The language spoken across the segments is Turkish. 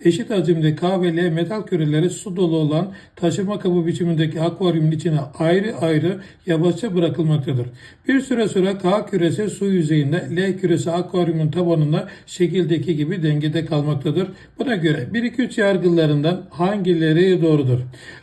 Eşit hacimde K ve L metal küreleri su dolu olan taşıma kabı biçimindeki akvaryumun içine ayrı ayrı yavaşça bırakılmaktadır. Bir süre sonra K küresi su yüzeyinde, L küresi akvaryumun tabanında şekildeki gibi dengede kalmaktadır. Buna göre 1-2-3 yargılarından hangileri doğrudur?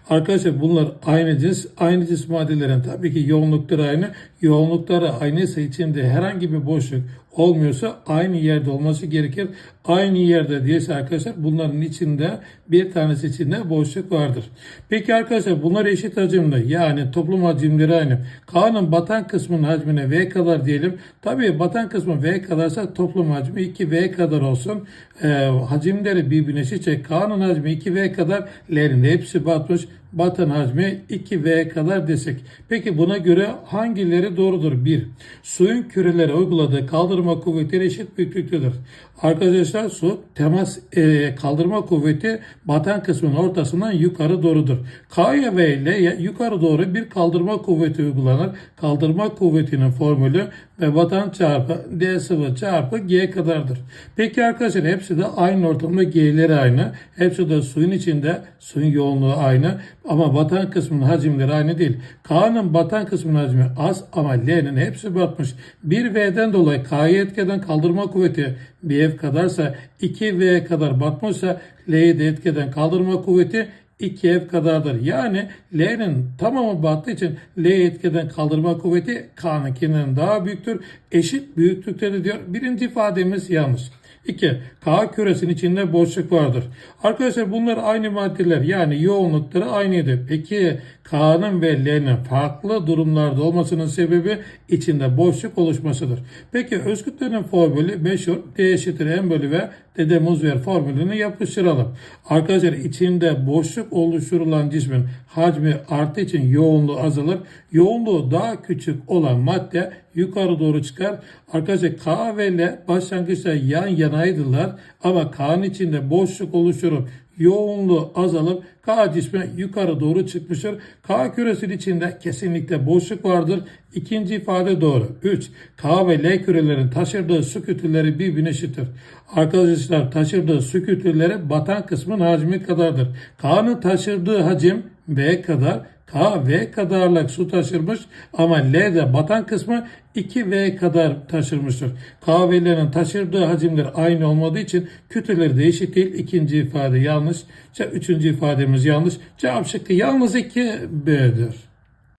Arkadaşlar bunlar aynı cins, aynı cins maddelerin tabii ki yoğunlukları aynı. Yoğunlukları aynıysa içinde herhangi bir boşluk olmuyorsa aynı yerde olması gerekir. Aynı yerde değilse arkadaşlar bunların içinde bir tanesi içinde boşluk vardır. Peki arkadaşlar bunlar eşit hacimde yani toplum hacimleri aynı. K'nın batan kısmının hacmine V kadar diyelim. Tabii batan kısmı V kadarsa toplum hacmi 2V kadar olsun. Ee, hacimleri birbirine eşitse K'nın hacmi 2V kadar L'nin hepsi batmış. Batan hacmi 2V kadar desek. Peki buna göre hangileri doğrudur? 1. Suyun kürelere uyguladığı kaldırma kuvvetleri eşit büyüklüktedir. Arkadaşlar su temas e, kaldırma kuvveti batan kısmının ortasından yukarı doğrudur. K'ya ve L'ye yukarı doğru bir kaldırma kuvveti uygulanır. Kaldırma kuvvetinin formülü ve batan çarpı D sıvı çarpı G kadardır. Peki arkadaşlar hepsi de aynı ortamda G'leri aynı. Hepsi de suyun içinde suyun yoğunluğu aynı. Ama batan kısmının hacimleri aynı değil. K'nın batan kısmının hacmi az ama L'nin hepsi batmış. 1V'den dolayı K'yı etkeden kaldırma kuvveti bir F kadarsa 2V kadar batmışsa L'yi de etkeden kaldırma kuvveti 2F kadardır. Yani L'nin tamamı battığı için L'yi etkeden kaldırma kuvveti K'nınkinden daha büyüktür. Eşit büyüklüktedir diyor. Birinci ifademiz yanlış. 2. K küresinin içinde boşluk vardır. Arkadaşlar bunlar aynı maddeler yani yoğunlukları aynıydı. Peki K'nın ve L'nin farklı durumlarda olmasının sebebi içinde boşluk oluşmasıdır. Peki Özkütler'in formülü meşhur D eşittir M bölü V Dede Muzver formülünü yapıştıralım. Arkadaşlar içinde boşluk oluşturulan cismin hacmi arttığı için yoğunluğu azalır. Yoğunluğu daha küçük olan madde yukarı doğru çıkar. Arkadaşlar K ve L başlangıçta yan yanaydılar ama K'nın içinde boşluk oluşturup yoğunluğu azalıp K cismi yukarı doğru çıkmıştır. K küresinin içinde kesinlikle boşluk vardır. İkinci ifade doğru. 3. K ve L kürelerin taşırdığı su kütleleri birbirine eşittir. Arkadaşlar taşırdığı su kütleleri batan kısmın hacmi kadardır. K'nın taşırdığı hacim V kadar, K V kadarlık su taşırmış ama L de batan kısmı 2V kadar taşırmıştır. K ve L'nin taşırdığı hacimler aynı olmadığı için kütleleri de eşit değil. İkinci ifade yanlış. Üçüncü ifademiz yanlış. Cevap şıkkı yalnız 2B'dir.